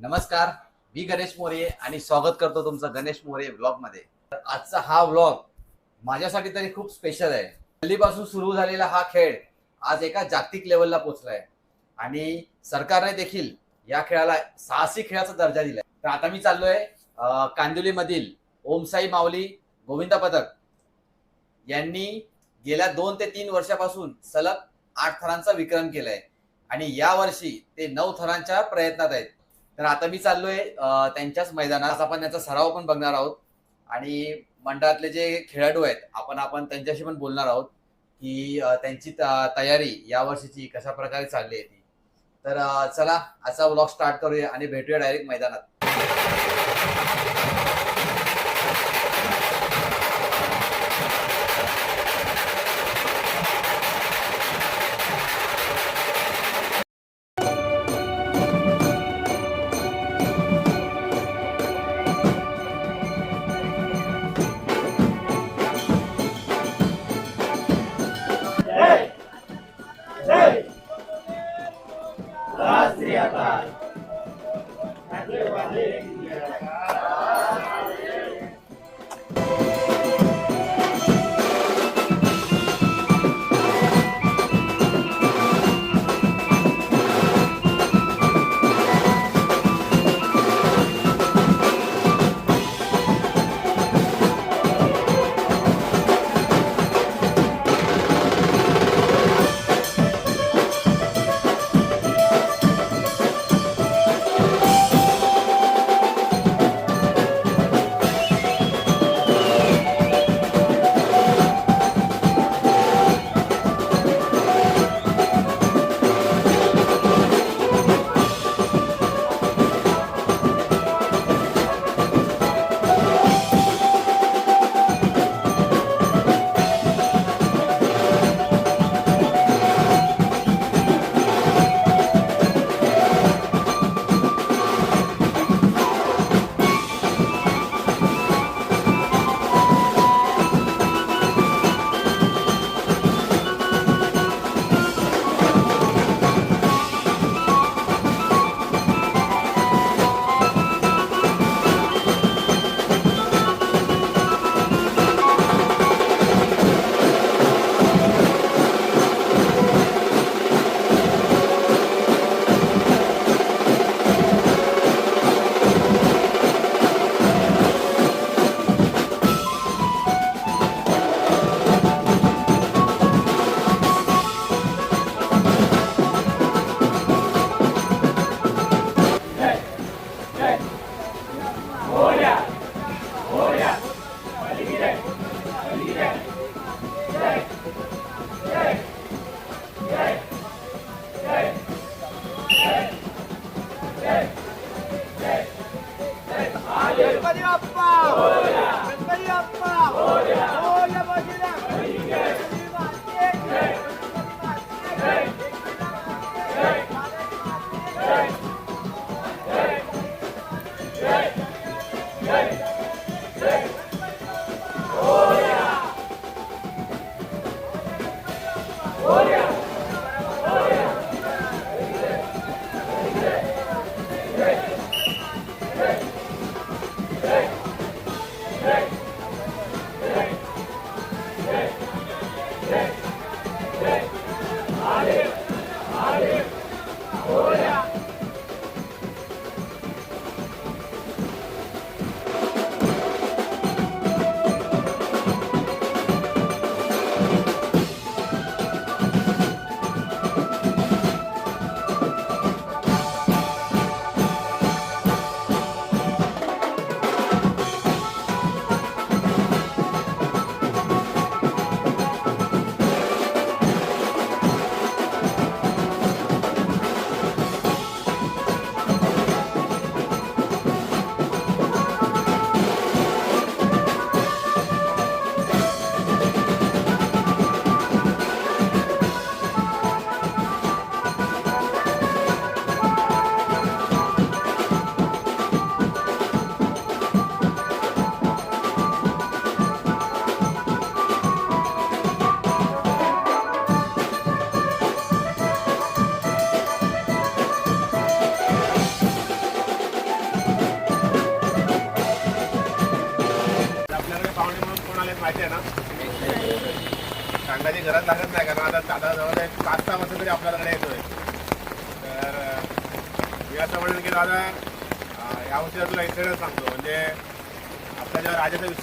नमस्कार मी गणेश मोरे आणि स्वागत करतो तुमचं गणेश मोरे ब्लॉगमध्ये. तर आजचा हा ब्लॉग माझ्यासाठी तरी खूप स्पेशल आहे. हल्लीपासून सुरू झालेला हा खेळ आज एका जागतिक लेवलला पोहोचलाय आणि सरकारने देखील या खेळाला साहसी खेळाचा दर्जा दिलाय. तर आता मी चाललोय कांदिवली मधील ओमसाई माऊली गोविंदा पथक यांनी गेल्या दोन ते तीन वर्षापासून सलग आठ थरांचा विक्रम केलाय. आणि या वर्षी ते नऊ थरांच्या प्रयत्नात आहेत. तर आता मी चाललोय त्यांच्याच मैदानात. आपण त्याचा सराव पण बघणार आहोत. आणि मंडळातले जे खेळाडू आहेत आपण आपण त्यांच्याशी पण बोलणार आहोत की त्यांची तयारी या वर्षीची कशा प्रकारे चालली आहे ती. तर चला आजचा ब्लॉग स्टार्ट करूया आणि भेटूया डायरेक्ट मैदानात.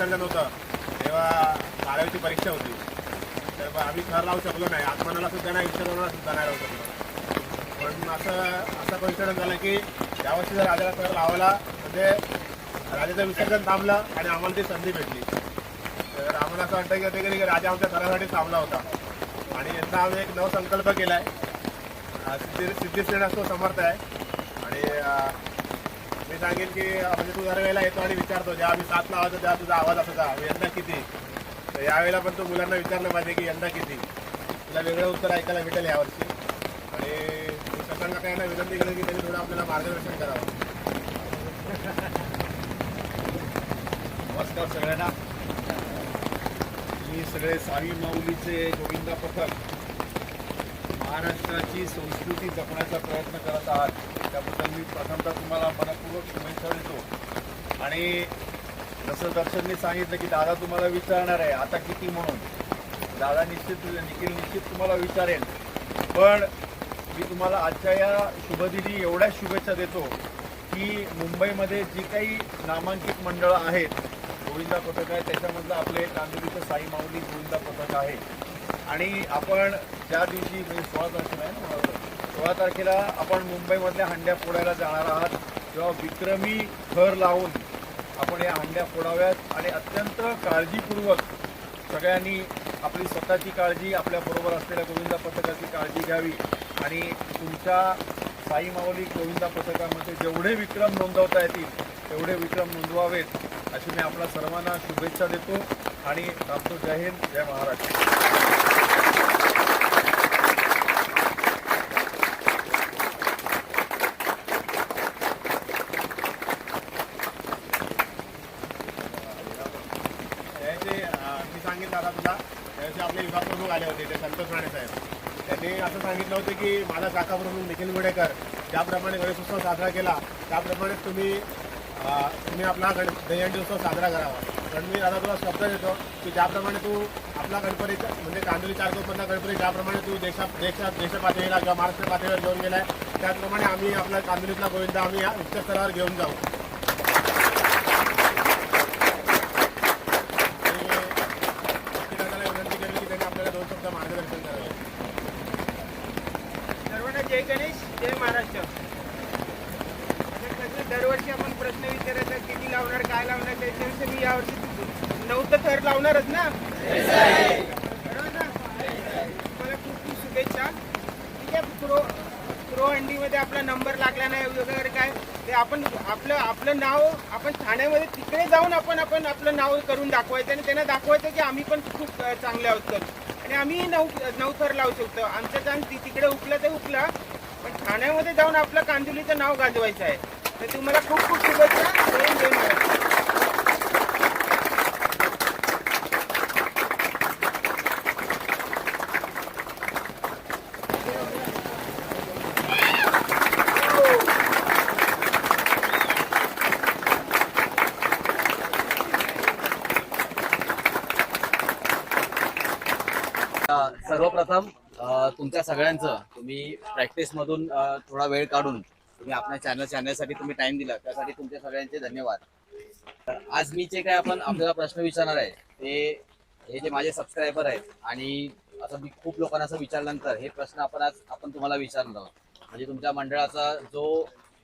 जेव्हा होतं तेव्हा बारावीची परीक्षा होती. तर मग आम्ही थर लावू शकलो नाही. आत्मनाला सुद्धा नाही विसर्जनाला सुद्धा नाही लावू शकलो. पण असं असं कॉन्फिडन्स झालं की यावर्षी जर राजाला थर लावायला म्हणजे राजाचं विसर्जन थांबलं आणि आम्हाला ती संधी भेटली. तर आम्हाला असं वाटतं की कधी कधी राजा आमच्या थरासाठी थांबला होता. आणि यंदा आम्ही एक नवसंकल्प केला आहे सिद्धी सिद्धीश्रेण असतो समर्थ आहे. आणि मी सांगेन की म्हणजे तू दरवेळेला येतो आणि विचारतो जेव्हा आम्ही साथ लावायचो तेव्हा तुझा आवाज असायचा यंदा किती? तर यावेळेला पण तू मुलांना विचारलं पाहिजे की यंदा किती? तुला वेगळं उत्तर ऐकायला भेटेल यावर्षी. आणि मी काय यांना विनंती केली की त्यांनी थोडं आपल्याला मार्गदर्शन करावं. नमस्कार सगळ्यांना. मी सगळे साई माऊलीचे गोविंदा पथक महाराष्ट्राची संस्कृती जपण्याचा प्रयत्न करत आहात. त्याबद्दल मी प्रथमतः तुम्हाला मनपूर्वक शुभेच्छा देतो. आणि जसं दर्शनने सांगितलं की दादा तुम्हाला विचारणार आहे आता किती म्हणून? दादा निश्चित निखिल निश्चित तुम्हाला विचारेल. पण मी तुम्हाला आजच्या या शुभदिनी एवढ्या शुभेच्छा देतो की मुंबईमध्ये जी काही नामांकित मंडळं आहेत गोविंदा पथक आहे त्याच्यामधलं आपले कांदिवलीचं साई माऊली गोविंदा पथक आहे. आणि आपण ज्या दिवशी म्हणजे सोळा तारखेला आहे ना मला सोळा तारखेला आपण मुंबईमधल्या हंड्या फोडायला जाणार आहात. तेव्हा विक्रमी थर लावून आपण या हंड्या फोडाव्यात आणि अत्यंत काळजीपूर्वक सगळ्यांनी आपली स्वतःची काळजी आपल्याबरोबर असलेल्या गोविंदा पथकाची काळजी घ्यावी आणि तुमच्या साई माऊली गोविंदा पथकामध्ये जेवढे विक्रम नोंदवता येतील तेवढे विक्रम नोंदवावेत अशी मी आपल्या सर्वांना शुभेच्छा देतो आणि रामतो जय हिंद जय महाराष्ट्र त्याचे अं, मी सांगितलं आता तुला त्याचे आपले विभाग प्रमुख आले होते ते संतोष राणे साहेब त्यांनी असं सांगितलं होतं की माझा काका प्रमुख निखिल गुडेकर ज्याप्रमाणे गणेशोत्सव साजरा केला त्याप्रमाणे तुम्ही तुम्ही आपला गण दहीहंडी उत्सव साजरा करावा. कारण मी आता तुला शब्द देतो की ज्याप्रमाणे तू आपला गणपती म्हणजे कांदोली चारकोपमधला गणपती ज्याप्रमाणे तू देशा देशा देशपातळीला किंवा महाराष्ट्र पातळीवर घेऊन गेलाय त्याचप्रमाणे आम्ही आपला कांदोलीतला गोविंदा आम्ही या उच्च स्तरावर घेऊन जाऊ आणि दादाला विनंती केली की त्यांनी आपल्याला दोन शब्द मार्गदर्शन करावे सर्वांना जय गणेश जय महाराष्ट्र. आता कसं दरवर्षी आपण प्रश्न विचारायचा किती लावणार काय लावणार त्याच्याविषयी मी यावर्षी तर थर लावणारच ना? बरोबर ना? मला खूप खूप शुभेच्छा. ठीक आहे प्रो प्रो हंडीमध्ये आपला नंबर लागला नाही वगैरे काय? ते आपण आपलं आपलं नाव आपण ठाण्यामध्ये तिकडे जाऊन आपण आपण आपलं नाव करून दाखवायचं आणि त्यांना दाखवायचं की आम्ही पण खूप चांगले आहोत. आणि आम्ही नऊ नऊ थर लावू शकतो. आमचं चांग तिकडे उकलं ते उकला ठाण्यामध्ये जाऊन आपलं कांदिवलीचं नाव गाजवायचं आहे. तर तुम्हाला खूप खूप शुभेच्छा जय हिंद, जय महाराष्ट्र अ, सर्वप्रथम अ, तुमच्या सगळ्यांचं तुम्ही प्रॅक्टिस मधून अ, थोडा वेळ काढून तुम्ही आपल्या चॅनल चॅनलसाठी तुम्ही टाइम दिला त्यासाठी तुमच्या सगळ्यांचे धन्यवाद. तर आज मी जे काय आपण आपल्याला प्रश्न विचारणार आहे ते हे जे माझे सबस्क्रायबर आहेत आणि असं मी खूप लोकांना असं विचारल्यानंतर हे प्रश्न आपण आज आपण तुम्हाला विचारणार आहोत. म्हणजे तुमच्या मंडळाचा जो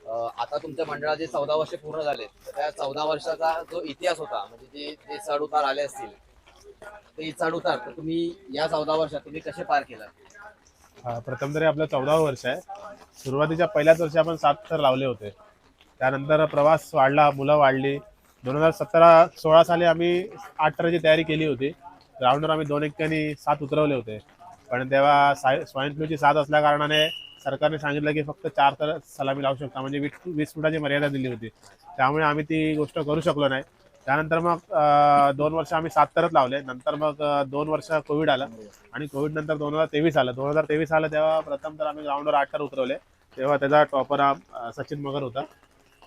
अ, आता तुमच्या मंडळाचे चौदा वर्ष पूर्ण झाले तर त्या चौदा वर्षाचा जो इतिहास होता म्हणजे जे जे चढ उतार आले असतील ते चढ उतार तर तुम्ही या चौदा वर्षात तुम्ही कसे पार केला प्रथम तरी आपलं चौदावं वर्ष आहे. सुरुवातीच्या पहिल्याच वर्षी आपण सात थर लावले होते. त्यानंतर प्रवास वाढला मुलं वाढली. दोन हजार सतरा सोळा साली आम्ही आठ थराची तयारी केली होती. ग्राउंडवर आम्ही दोन एक्क्यानी सात उतरवले होते. पण तेव्हा साय स्वाईन फ्लूची साथ असल्या कारणाने सरकारने सांगितलं की फक्त चार तर सलामी लावू शकता. म्हणजे वीस वीस फुटाची मर्यादा दिली होती. त्यामुळे आम्ही ती गोष्ट करू शकलो नाही. त्यानंतर मग दोन वर्ष आम्ही साततरच लावले. नंतर मग दोन वर्ष कोविड आलं. आणि कोविड नंतर दोन हजार तेवीस आलं. दोन हजार तेवीस आलं तेव्हा प्रथम तर आम्ही ग्राउंडवर आठ तर उतरवले. तेव्हा त्याचा टॉपर हा सचिन मगर होता.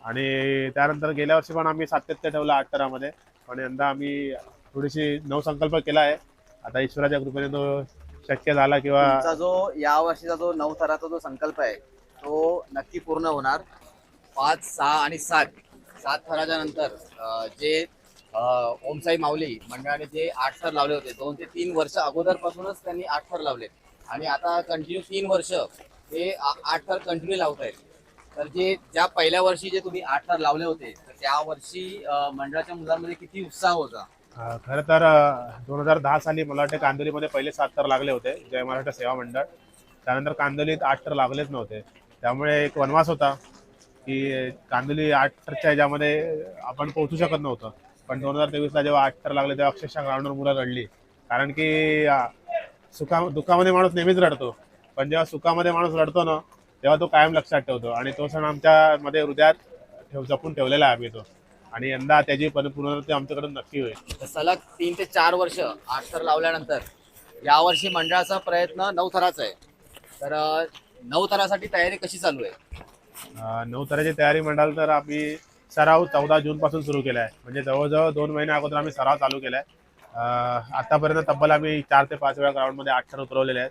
आणि त्यानंतर गेल्या वर्षी पण आम्ही सातत्य ठेवलं आठ तरामध्ये. पण यंदा आम्ही थोडीशी नवसंकल्प केला आहे. आता ईश्वराच्या कृपेने तो शक्य झाला किंवा जो या वर्षीचा जो नऊ थराचा जो संकल्प आहे तो नक्की पूर्ण होणार. पाच सहा आणि सात. सात थराच्या नंतर जे ओमसाई माऊली मंडळाने जे आठ थर लावले होते दोन ते तीन वर्ष अगोदरपासूनच त्यांनी आठ थर लावले आणि आता कंटिन्यू तीन वर्ष ते आठ थर कंटिन्यू लावत आहेत तर जे ज्या पहिल्या वर्षी जे तुम्ही आठ थर लावले होते तर त्या वर्षी मंडळाच्या मुलांमध्ये किती उत्साह होता? खरं तर दोन हजार दहा साली मला वाटतं कांदोलीमध्ये पहिले सात तर लागले होते जय महाराष्ट्र सेवा मंडळ. त्यानंतर कांदोलीत आठ तर लागलेच नव्हते. त्यामुळे एक वनवास होता. की कांदिवली आठच्या ह्याच्यामध्ये आपण पोहोचू शकत नव्हतं. पण दोन हजार तेवीसला जेव्हा आठ तर लागले तेव्हा अक्षरशः ग्राउंडवर मुलं रडली. कारण की सुखा दुःखामध्ये माणूस नेहमीच रडतो. पण जेव्हा सुखामध्ये माणूस रडतो ना तेव्हा तो कायम लक्षात ठेवतो. आणि तो सण आमच्यामध्ये हृदयात ठेव जपून ठेवलेला आहे आम्ही तो. आणि यंदा त्याची पण पुनरावृत्ती आमच्याकडून नक्की होईल. तर सलग तीन ते चार वर्ष आठ थर लावल्यानंतर यावर्षी मंडळाचा प्रयत्न नऊ थराचा आहे. तर नऊ थरासाठी तयारी कशी चालू आहे? नऊ तऱ्हेची तयारी म्हणाल तर आम्ही सराव चौदा जून पासून सुरू केला आहे म्हणजे जवळजवळ दोन महिने अगोदर आम्ही सराव चालू केला आहे आतापर्यंत तब्बल आम्ही चार ते पाच वेळा ग्राउंडमध्ये आठ थर उतरवलेले आहेत.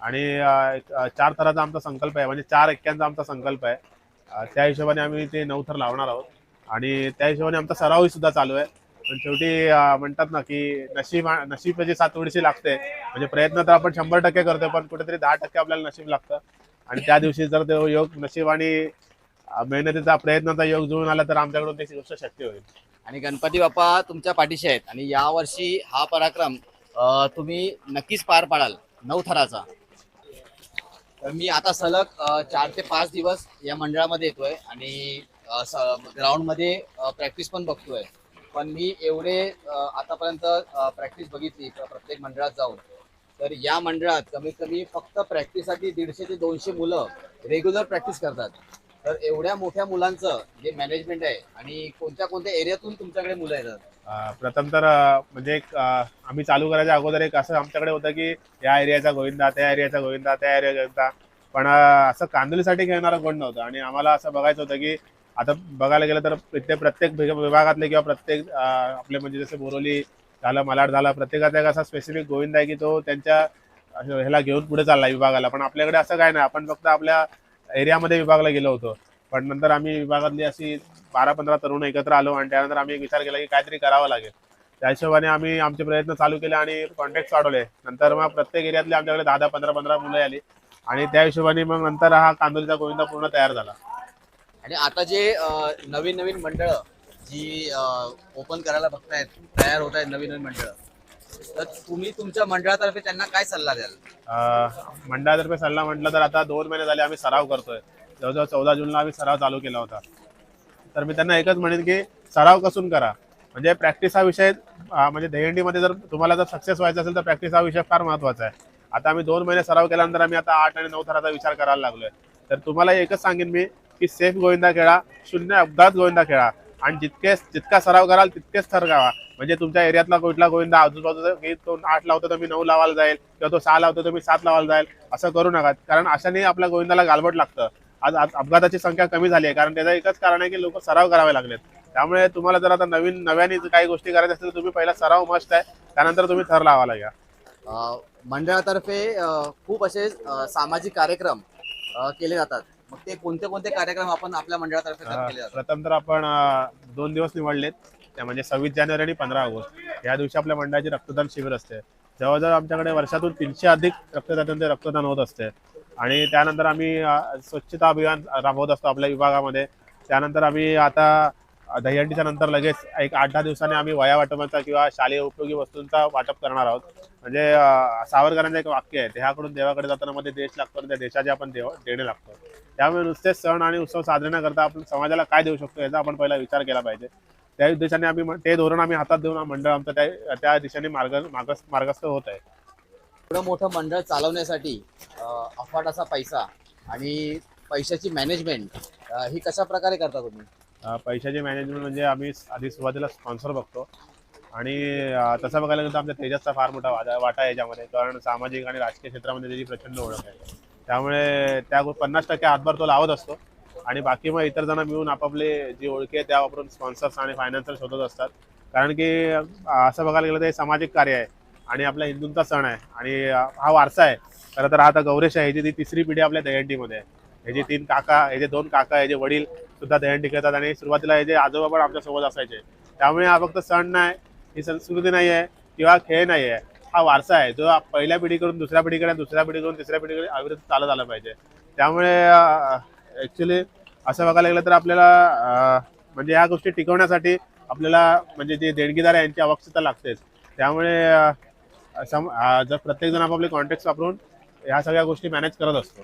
आणि चार थराचा आमचा संकल्प आहे. म्हणजे चार एक्क्यांचा आमचा संकल्प आहे. त्या हिशोबाने आम्ही ते नऊ थर लावणार आहोत. आणि त्या हिशोबाने आमचा सरावही सुद्धा चालू आहे. पण शेवटी म्हणतात ना की नशीब नशीब म्हणजे सात थोडीशी लागते. म्हणजे प्रयत्न तर आपण शंभर टक्के करतोय पण कुठेतरी दहा टक्के आपल्याला नशीब लागतं. आणि त्या दिवशी जर तो योग नशीब आणि मेहनतीचा प्रयत्नाचा योग जुळून आला तर आमच्याकडून त्याची गोष्ट शक्य होईल. आणि गणपती बाप्पा तुमच्या पाठीशी आहेत आणि यावर्षी हा पराक्रम अं, तुम्ही नक्कीच पार पाडाल नऊ थराचा तर मी आता सलग अं, चार ते पाच दिवस या मंडळामध्ये येतोय आणि ग्राउंडमध्ये प्रॅक्टिस पण बघतोय. पण मी एवढे अं, आतापर्यंत प्रॅक्टिस बघितली प्र- प्रत्येक मंडळात जाऊन. तर या मंडळात कमीत कमी फक्त प्रॅक्टिससाठी दीडशे ते दोनशे मुलं रेग्युलर प्रॅक्टिस करतात. तर एवढ्या मोठ्या मुलांचं जे मॅनेजमेंट आहे आणि कोणत्या कोणत्या एरियातून तुमच्याकडे मुलं येतात? प्रथम तर म्हणजे एक आम्ही चालू करायच्या अगोदर एक असं आमच्याकडे होतं की या एरियाचा गोविंदा त्या एरियाचा गोविंदा त्या एरियाचा गोविंदा. पण असं कांदोलीसाठी खेळणारा कोण नव्हतं आणि आम्हाला असं बघायचं होतं की आता बघायला गेलं तर इथे प्रत्येक विभागातले किंवा प्रत्येक आपले म्हणजे जसे बोरोली झालं मलाड झाला. प्रत्येकाचा एक असा स्पेसिफिक गोविंदा आहे की तो त्यांच्या ह्याला घेऊन पुढे चालला विभागाला. पण आपल्याकडे असं काय नाही. आपण फक्त आपल्या एरियामध्ये विभागला गेलो होतो. पण नंतर आम्ही विभागातली अशी बारा पंधरा तरुण एकत्र आलो आणि त्यानंतर आम्ही एक विचार केला की काहीतरी करावं लागेल. त्या हिशोबाने आम्ही आमचे प्रयत्न चालू केले आणि कॉन्टॅक्ट वाढवले. नंतर मग प्रत्येक एरियातले आमच्याकडे दहा दहा पंधरा पंधरा मुलं आली. आणि त्या हिशोबाने मग नंतर हा कांदोलीचा गोविंदा पूर्ण तयार झाला. आणि आता जे नवीन नवीन मंडळ जी ओपन करायला बघतायत तयार होत आहेत नवीन नवीन मंडळ. तर तुम्ही तुमच्या मंडळातर्फे त्यांना काय सल्ला द्याल? अं, मंडळातर्फे सल्ला म्हटलं तर आता दोन महिने झाले आम्ही सराव करतोय. जवळजवळ चौदा जूनला आम्ही सराव चालू केला होता. तर मी त्यांना एकच म्हणेन की सराव कसून करा. म्हणजे प्रॅक्टिस हा विषय अं, म्हणजे दहीहंडीमध्ये जर तुम्हाला जर सक्सेस व्हायचं असेल तर प्रॅक्टिस हा विषय फार महत्त्वाचा आहे. आता आम्ही दोन महिने सराव केल्यानंतर आम्ही आता आठ आणि नऊ थराचा विचार करायला लागलोय. तर तुम्हाला एकच सांगेन मी की सेफ गोविंदा खेळा शून्य अपघात गोविंदा खेळा. आणि जितके जितका सराव कराल तितकेच थर गावा. म्हणजे तुमच्या एरियातला कुठला गोविंदा आजूबाजूचा की तो आठ लावतो तर मी नऊ लावायला जाईल किंवा तो सहा लावतो तर मी सात लावायला जाईल. असं करू नका. कारण अशाने आपल्या गोविंदाला गालबट लागतं. आज आज अपघाताची संख्या कमी झाली आहे. कारण त्याचं एकच कारण आहे की लोक सराव करावे लागलेत. त्यामुळे तुम्हाला जर आता नवीन नव्याने जर काही गोष्टी करायच्या असतील तर तुम्ही पहिला सराव मस्त आहे. त्यानंतर तुम्ही थर लावायला घ्या मंडळातर्फे खूप असे सामाजिक कार्यक्रम केले जातात. मग ते कोणते कोणते कार्यक्रम आपण आपल्या मंडळातर्फे अं, केले जातात? प्रथम तर आपण अं, दोन दिवस निवडलेत. त्या म्हणजे सव्वीस जानेवारी आणि पंधरा ऑगस्ट. या दिवशी आपल्या मंडळाची रक्तदान शिबिर असते. जवळजवळ आमच्याकडे वर्षातून तीनशे अधिक रक्तदात्यांचे रक्तदान होत असते. आणि त्यानंतर आम्ही अं, स्वच्छता अभियान राबवत असतो आपल्या विभागामध्ये. त्यानंतर आम्ही आता दहीहंडीच्या नंतर लगेच एक आठ दहा दिवसांनी आम्ही वया वाटपाचा किंवा शालेय उपयोगी वस्तूंचा वाटप करणार आहोत. म्हणजे सावरकरांचं एक वाक्य आहे देहाकडून देवाकडे जाताना मध्ये देश लागतो आणि त्या देशाचे आपण देव देणे लागतो. त्यामुळे नुसतेच सण आणि उत्सव साजरे न करता आपण समाजाला काय देऊ शकतो याचा आपण पहिला विचार केला पाहिजे. त्या उद्देशाने आम्ही ते धोरण आम्ही हातात देऊन मंडळ आमचं त्या त्या दिशेने मार्ग मागस मार्गस्थ होत आहे. एवढं मोठं मंडळ चालवण्यासाठी अफाट असा पैसा आणि पैशाची मॅनेजमेंट ही कशा प्रकारे करता तुम्ही? पैशाचे मॅनेजमेंट म्हणजे आम्ही आधी सुरुवातीला स्पॉन्सर बघतो. आणि तसं बघायला गेलं तर आमच्या तेजसचा फार मोठा वाटा वाटा आहे याच्यामध्ये. कारण सामाजिक आणि राजकीय क्षेत्रामध्ये त्याची प्रचंड ओळख आहे. त्यामुळे त्या पन्नास टक्के हातभार तो लावत असतो. आणि बाकी मग इतर जण मिळून आपापले जी ओळखी आहे त्या वापरून स्पॉन्सर्स आणि फायनान्सर शोधत असतात. कारण की असं बघायला गेलं तर हे सामाजिक कार्य आहे. आणि आपला हिंदूंचा सण आहे. आणि हा वारसा आहे. खरं तर हा आता गौरेश आहे ह्याची ती तिसरी पिढी आपल्या दहीहंडीमध्ये आहे. ह्याचे तीन काका ह्याचे दोन काका ह्याचे वडील सुद्धा दहीहंडी खेळतात आणि सुरुवातीला हे जे आजोबा पण आमच्यासोबत असायचे त्यामुळे हा फक्त सण नाही ही संस्कृती नाही आहे किंवा खेळ नाही आहे हा वारसा आहे जो पहिल्या पिढीकडून दुसऱ्या पिढीकडे दुसऱ्या पिढीकडून तिसऱ्या पिढीकडे अविरत चालत आला पाहिजे. त्यामुळे ॲक्च्युली असं बघायला गेलं तर आपल्याला म्हणजे ह्या गोष्टी टिकवण्यासाठी आपल्याला म्हणजे जे देणगीदार आहे यांची आवश्यकता लागतेच. त्यामुळे सम जर प्रत्येकजण आपापले कॉन्टॅक्ट वापरून ह्या सगळ्या गोष्टी मॅनेज करत असतो.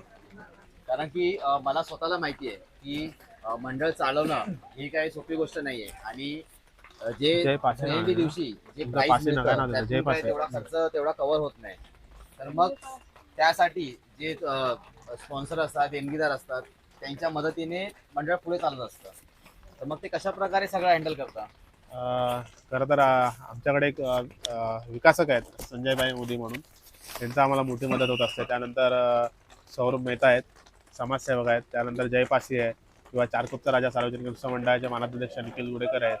कारण की मला स्वतःला माहिती आहे की मंडळ चालवणं ही काही सोपी गोष्ट नाहीये. आणि जे नाव दिवशी जे प्राइस. तेवढा खर्च तेवढा कव्हर होत नाही. तर मग त्यासाठी जे स्पॉन्सर असतात देणगीदार असतात त्यांच्या मदतीने मंडळ पुढे चालत असतं. तर मग ते कशा प्रकारे सगळं हँडल करता? अं, खरं तर आमच्याकडे एक विकासक आहेत संजयभाई मोदी म्हणून. त्यांचा आम्हाला मोठी मदत होत असते. त्यानंतर सौरभ मेहता आहेत समाजसेवक आहेत. त्यानंतर जयपासी आहे. किंवा चारकोपचा राजा सार्वजनिक उत्सव मंडळाच्या मानाध्यक्ष निखिल गुडेकर आहेत.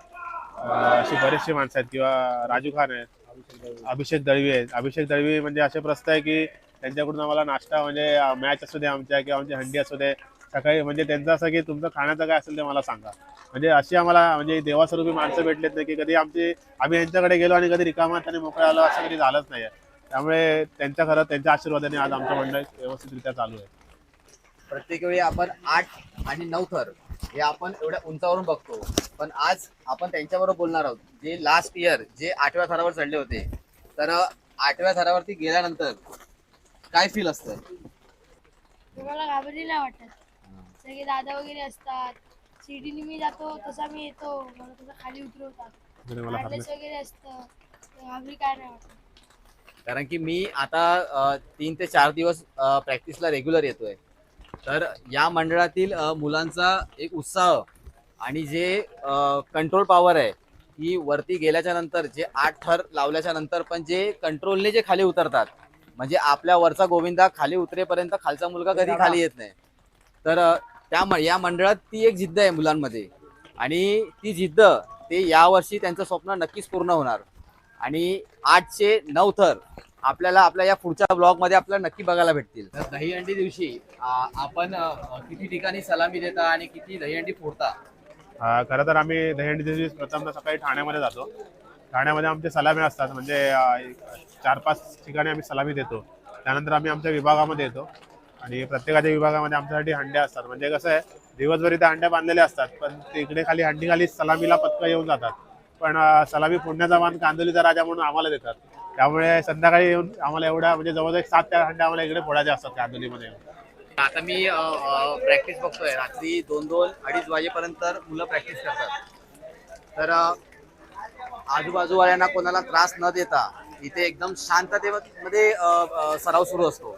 अशी बरेचशी माणसं आहेत. किंवा राजू खान आहेत. अभिषेक दळवी आहेत. अभिषेक दळवी म्हणजे असे प्रस्त आहे की त्यांच्याकडून आम्हाला नाश्ता म्हणजे मॅच असू दे आमच्या किंवा आमची हंडी असू दे सकाळी म्हणजे त्यांचं असं की तुमचं खाण्याचं काय असेल ते मला सांगा. म्हणजे अशी आम्हाला म्हणजे देवास्वरूपी माणसं भेटलेत नाही की कधी आमची आम्ही यांच्याकडे गेलो आणि कधी रिकामात आणि मोकळा आलो असं कधी झालंच नाही त्यामुळे त्यांच्या खरं त्यांच्या आशीर्वादाने आज आमचं मंडळ व्यवस्थितरित्या चालू आहे. प्रत्येक वेळी आपण आठ आणि नऊ थर हे आपण एवढ्या उंचावरून बघतो. पण आज आपण त्यांच्याबरोबर बोलणार आहोत. जे लास्ट इयर जे आठव्या थरावर चढले होते तर आठव्या थरावरती गेल्यानंतर काय फील असतं? मला घाबरली नाही वाटत. सगळे दादा वगैरे असतात शिडीने मी जातो तसा मी येतो. मला तसं खाली उतरवतात. वगैरे असतं. तर घाबरी काय नाही वाटत. कारण की मी आता तीन ते चार दिवस प्रॅक्टिसला रेग्युलर येतोय. तर या मंडळातील मुलांचा एक उत्साह आणि जे कंट्रोल पॉवर आहे ही वरती गेल्याच्यानंतर जे आठ थर लावल्याच्या नंतर पण जे कंट्रोलने जे खाली उतरतात म्हणजे आपल्या वरचा गोविंदा खाली उतरेपर्यंत खालचा मुलगा कधी खाली येत नाही. तर त्या या मंडळात ती एक जिद्द आहे मुलांमध्ये आणि ती जिद्द ते यावर्षी त्यांचं स्वप्न नक्कीच पूर्ण होणार. आणि आठचे नऊ थर आपल्याला आपल्या या पुढच्या ब्लॉगमध्ये आपल्याला नक्की बघायला भेटतील. तर दहीहंडी दिवशी आ, आपण अ, किती ठिकाणी सलामी देता आणि किती दहीहंडी फोडता? अं, खरं तर आम्ही दहीहंडी दिवशी प्रथम सकाळी ठाण्यामध्ये जातो. ठाण्यामध्ये आमचे सलामी असतात म्हणजे अं, एक- चार पाच ठिकाणी आम्ही सलामी देतो. त्यानंतर आम्ही आमच्या विभागामध्ये येतो. आणि प्रत्येकाच्या विभागामध्ये आमच्यासाठी हंड्या असतात. म्हणजे कसं आहे दिवसभर इथे हंड्या बांधलेल्या असतात पण तिकडे खाली हंडी खाली सलामीला पथकं येऊन जातात. पण अं, सलामी फोडण्याचा मान कांदोलीचा राजा म्हणून आम्हाला देतात. त्यामुळे संध्याकाळी येऊन आम्हाला एवढ्या म्हणजे जवळजवळ एक सात त्या हंड्या आम्हाला इकडे फोडायच्या असतात कांदोलीमध्ये आता मी प्रॅक्टिस बघतोय. रात्री दोन दोन अडीच वाजेपर्यंत मुलं प्रॅक्टिस करतात. तर आजूबाजूवाल्यांना कोणाला त्रास न देता इथे एकदम शांततेमध्ये सराव सुरू असतो.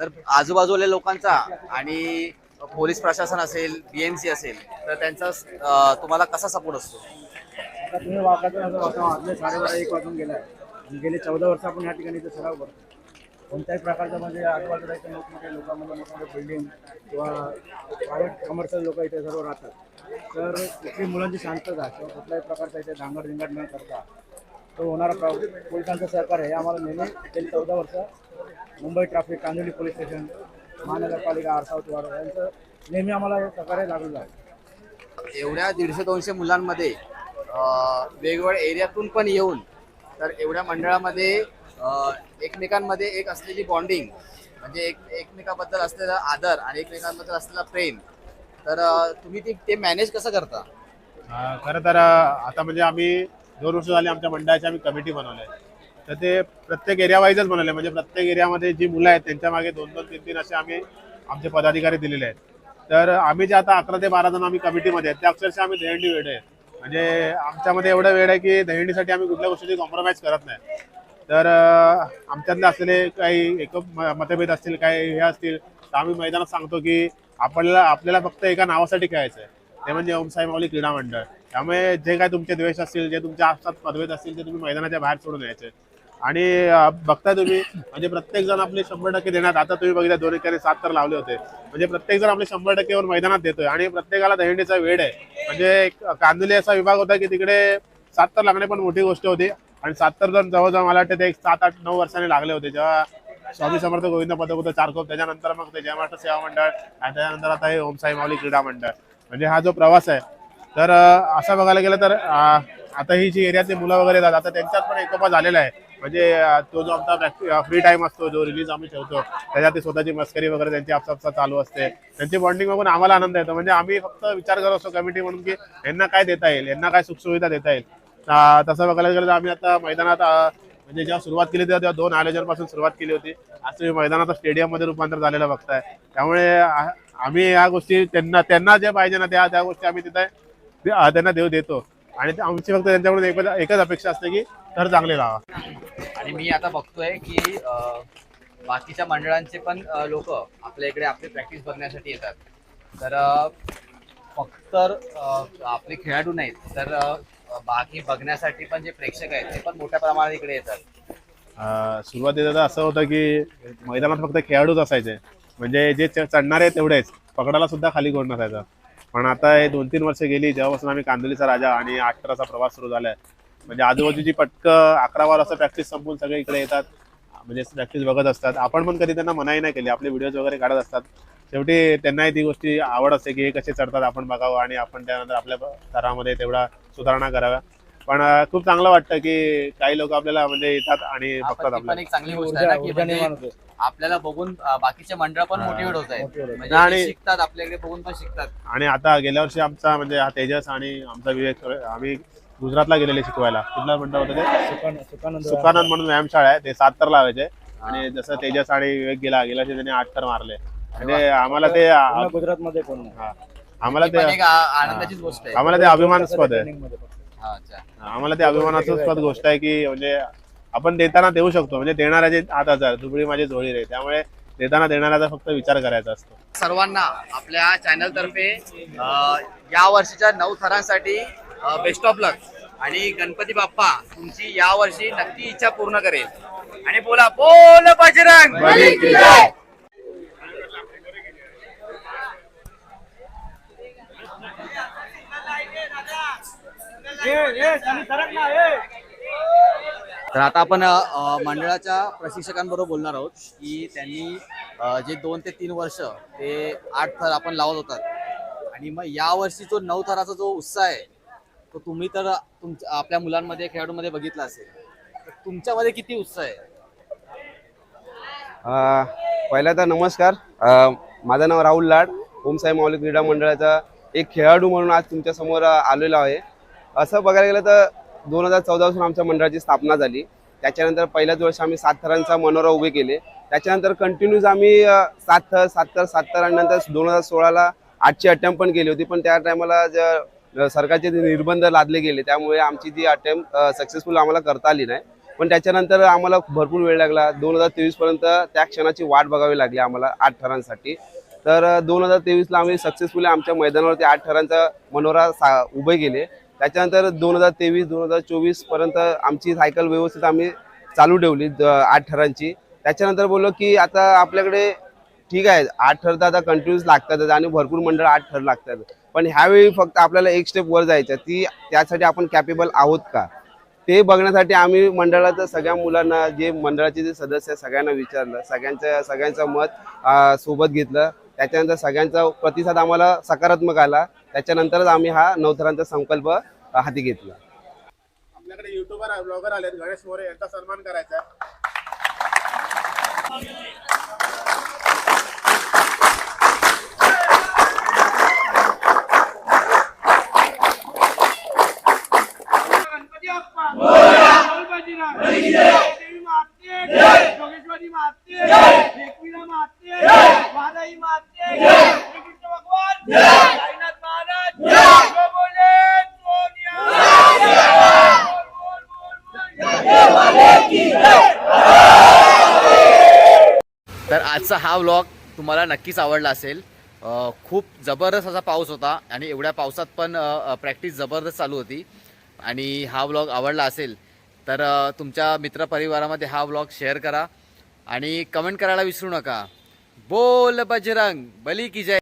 तर आजूबाजूच्या लोकांचा आणि पोलीस प्रशासन असेल बीएमसी असेल तर त्यांचा तुम्हाला कसा सपोर्ट असतो? तुम्ही आपले साडेबारा एक वाजून गेलाय गेले चौदा वर्ष आपण या ठिकाणी इथे सराव करतो. कोणत्याही प्रकारचं म्हणजे आजूबाजूला इथे लोकांमध्ये मोठमोठे बिल्डिंग किंवा प्रायव्हेट कमर्शियल लोक इथे सर्व राहतात. तर कुठली मुलांची शांतता किंवा कुठल्याही प्रकारचा इथे धांगड न करता तो होणारा प्र- पोलिसांचं सहकार्य हे आम्हाला नेहमी गेली चौदा वर्ष Mumbai traffic Kandivali police station महानगरपालिका आरसावती यांचं नेहमी आम्हाला हे सहकार्य लागलेलं आहे. एवढ्या दीडशे दोनशे मुलांमध्ये वेगवेगळ्या एरियातून पण येऊन तर एवढ्या मंडळामध्ये एकमेकांमध्ये एक असलेली बॉन्डिंग म्हणजे एक एकमेकाबद्दल असलेला आदर आणि एकमेकांबद्दल असलेला प्रेम तर तुम्ही ती ते मॅनेज कसं करता? खरं तर आता म्हणजे आम्ही दोन वर्ष झाली आमच्या मंडळाची आम्ही कमिटी बनवली तर ते प्रत्येक एरिया वाईजच बनवले म्हणजे प्रत्येक एरियामध्ये जी मुलं आहेत त्यांच्या मागे दोन दोन तीन तीन असे आम्ही आमचे पदाधिकारी दिलेले आहेत. तर आम्ही जे आता अकरा ते बारा जण आम्ही कमिटीमध्ये आहेत त्या अक्षरशः आम्ही दहीहंडी वेळ आहे म्हणजे आमच्यामध्ये एवढं वेळ आहे की दहिणीसाठी आम्ही कुठल्या गोष्टीची कॉम्प्रोमाइज करत नाही. तर आमच्यातले असलेले काही एक मतभेद असतील काही हे असतील तर आम्ही मैदानात सांगतो की आपल्याला आपल्याला फक्त एका नावासाठी खेळायचं आहे ते म्हणजे ओमसाई माऊली क्रीडा मंडळ. त्यामुळे जे काय तुमचे द्वेष असतील जे तुमच्या आसपास मतभेद असतील ते तुम्ही मैदानाच्या बाहेर सोडून यायचे आणि बघताय तुम्ही म्हणजे प्रत्येक जण आपले शंभर टक्के देण्यात आता तुम्ही बघितलं दोन एकाने सात तर लावले होते. म्हणजे प्रत्येक जण आपले शंभर टक्केवर मैदानात देतोय. आणि प्रत्येकाला दहिंडीचा वेळ आहे. म्हणजे एक कांदुली असा विभाग होता की तिकडे सात तर लागणे पण मोठी गोष्ट होती. आणि सात तर जण जवळजवळ मला वाटतं ते एक सात आठ नऊ वर्षांनी लागले होते. जेव्हा स्वामी समर्थ गोविंद पदक होतं चारकोप त्याच्यानंतर मग ते जयमाष्ट सेवा मंडळ आणि त्याच्यानंतर आता हे ओम साई माऊली क्रीडा मंडळ. म्हणजे हा जो प्रवास आहे तर असं बघायला गेलं तर आता ही जी एरियातली मुलं वगैरे येतात आता त्यांच्यात पण एकोपा झालेला आहे. म्हणजे तो जो आमचा फ्री टाइम असतो जो रिलीज आम्ही ठेवतो त्याच्यात ते स्वतःची मस्करी वगैरे त्यांची आपसापसा चालू असते. त्यांची बॉन्डिंग बघून आम्हाला आनंद येतो. म्हणजे आम्ही फक्त विचार करत असतो कमिटी म्हणून की यांना काय देता येईल यांना काय सुखसुविधा देता येईल. तसं बघायला गेलं तर आम्ही आता मैदानात म्हणजे जेव्हा सुरुवात केली तेव्हा तेव्हा दोन आयोजनपासून सुरुवात केली होती. आज तुम्ही मैदानात स्टेडियममध्ये रूपांतर झालेलं बघताय. त्यामुळे आम्ही या गोष्टी त्यांना त्यांना जे पाहिजे ना त्या त्या गोष्टी आम्ही तिथे त्यांना देऊ देतो. आणि आमची फक्त त्यांच्याकडून एकच अपेक्षा असते की तर चांगले राहा. आणि मी आता बघतोय की अं, बाकीच्या मंडळांचे पण लोक आपल्या इकडे आपली प्रॅक्टिस बघण्यासाठी येतात. तर अं, फक्त अं, आपले खेळाडू नाहीत तर अं, बाकी बघण्यासाठी पण जे प्रेक्षक आहेत ते पण मोठ्या प्रमाणात इकडे येतात. अं, सुरुवातीला तर असं होतं की मैदानात फक्त खेळाडूच असायचे. म्हणजे जे च- चढणारे तेवढेच. पकडायला सुद्धा खाली कोण नसायचं. पण आता हे दोन तीन वर्ष गेली जेव्हापासून आम्ही कांदोलीचा राजा आणि अठराचा प्रवास सुरू झालाय म्हणजे आजूबाजूची पटक अकरा बार असं प्रॅक्टिस संपून सगळे इकडे येतात. म्हणजे प्रॅक्टिस बघत असतात. आपण पण कधी त्यांना मनाई नाही केली. आपले व्हिडिओज वगैरे काढत असतात. शेवटी त्यांनाही ती गोष्टी आवड असते की हे कसे चढतात आपण बघावं आणि आपण त्यानंतर आपल्या थरामध्ये तेवढा सुधारणा कराव्या. पण खूप चांगलं वाटतं की काही लोक आपल्याला म्हणजे येतात आणि बघतात पण ती पण आपल्याला. एक चांगली गोष्ट आहे ऊर्जा ना की ऊर्जा म्हणजे आपल्याला बघून अं, बाकीचे मंडळ पण मोटिवेट होत आहेत. म्हणजे आणि- ते शिकतात आपल्याकडे बघून पण शिकतात. आणि आता गेल्या वर्षी आमचा म्हणजे हा तेजस आणि आमचा विवेक आम्ही गुजरातला गेलेले शिकवायला. कुठला म्हणता होतं ते? सुकान- सुकानंद सुखानंद म्हणून व्यायामशाळा आहे. ते सात तर लावायचे. आणि जसं तेजस आणि विवेक गेला वर्षी त्यांनी आठ तर मारले. म्हणजे आम्हाला ते पूर्ण गुजरातमध्ये कोण नाही हा. आम्हाला ती पण ते एक आ- आनंदाचीच गोष्ट आहे. आम्हाला ते अभिमानास्पद आहे. Training मध्ये फक्त. हा, अच्छा. आम्हाला ते अभिमानास्पद गोष्ट आहे की म्हणजे आपण देताना देऊ शकतो. म्हणजे देणाऱ्याचे आठ हजार दुबळी माझी झोळी रे. त्यामुळे देताना देणाऱ्याचा फक्त विचार करायचा असतो. सर्वांना आपल्या चॅनल तर्फे अ, या वर्षीच्या नऊ थरांसाठी बेस्ट ऑफ लक आणि गणपती बाप्पा तुमची या वर्षी नक्की इच्छा पूर्ण करेल. आणि बोला बोल बजरंग! तर आता आपण मंडळाच्या प्रशिक्षकांबरोबर बोलणार आहोत की त्यांनी जे दोन ते तीन वर्ष ते आठ थर आपण लावत होतात. आणि मग या वर्षी जो नऊ थराचा जो उत्साह आहे तो तुम्ही तर तुमच्या आपल्या मुलांमध्ये खेळाडूंमध्ये बघितला असेल. तर तुमच्यामध्ये किती उत्साह आहे? अ, पहिला तर नमस्कार. अ, माझं नाव राहुल लाड. ओमसाई माऊली क्रीडा मंडळाचा एक खेळाडू म्हणून आज तुमच्यासमोर आलेलो आहे. असं बघायला गेलं तर दोन हजार चौदापासून आमच्या मंडळाची स्थापना झाली. त्याच्यानंतर पहिल्याच वर्ष आम्ही सात थरांचा मनोरा उभे केले. त्याच्यानंतर कंटिन्यूज आम्ही अ, सात थर सात थर सात थर आणि नंतर दोन हजार सोळाला आठशे अटेम्प्ट पण केली होती. पण त्या टायमाला ज्या सरकारचे जे निर्बंध लादले गेले त्यामुळे आमची ती अटेम्प्ट सक्सेसफुल आम्हाला करता आली नाही. पण त्याच्यानंतर आम्हाला भरपूर वेळ लागला. दोन हजार तेवीसपर्यंत त्या क्षणाची वाट बघावी लागली आम्हाला आठ ठरांसाठी. तर दोन हजार तेवीसला आम्ही सक्सेसफुली आमच्या मैदानावरती आठ ठरांचा मनोरा सा उभे केले. त्याच्यानंतर दोन हजार तेवीस दोन हजार चोवीसपर्यंत आमची सायकल व्यवस्थित आम्ही चालू ठेवली द- आठ ठरांची. त्याच्यानंतर बोललो की आता आपल्याकडे ठीक आहे आठ ठर तर आता कंटिन्यूस लागतातच आणि भरपूर मंडळ आठ ठर लागतात. पण ह्यावेळी फक्त आपल्याला एक स्टेप वर जायचं ती त्यासाठी आपण कॅपेबल आहोत का? ते बघण्यासाठी आम्ही मंडळाच्या सगळ्या मुलांना जे मंडळाचे जे सदस्य सगळ्यांना विचारलं. सगळ्यांचं सगळ्यांचं मत सोबत घेतलं. त्याच्यानंतर सगळ्यांचा प्रतिसाद आम्हाला सकारात्मक आला. त्याच्यानंतरच आम्ही हा नवथरांचा संकल्प हाती घेतला. आपल्याकडे युट्यूबर ब्लॉगर आलेत. गणेश मोरे यांचा सन्मान करायचा देवी माते जोगेश्वरी माते माते माते भगवान साईनाथ महाराज बोले तर आजचा हा व्लॉग तुम्हाला नक्कीच आवडला असेल. खूप जबरदस्त असा पाऊस होता आणि एवढ्या पावसात पण प्रॅक्टिस जबरदस्त चालू होती. आणि हा व्लॉग आवडला असेल तर तुमच्या मित्रपरिवारामध्ये हा व्लॉग शेअर करा आणि कमेंट करायला विसरू नका. बोल बजरंग बली की जय.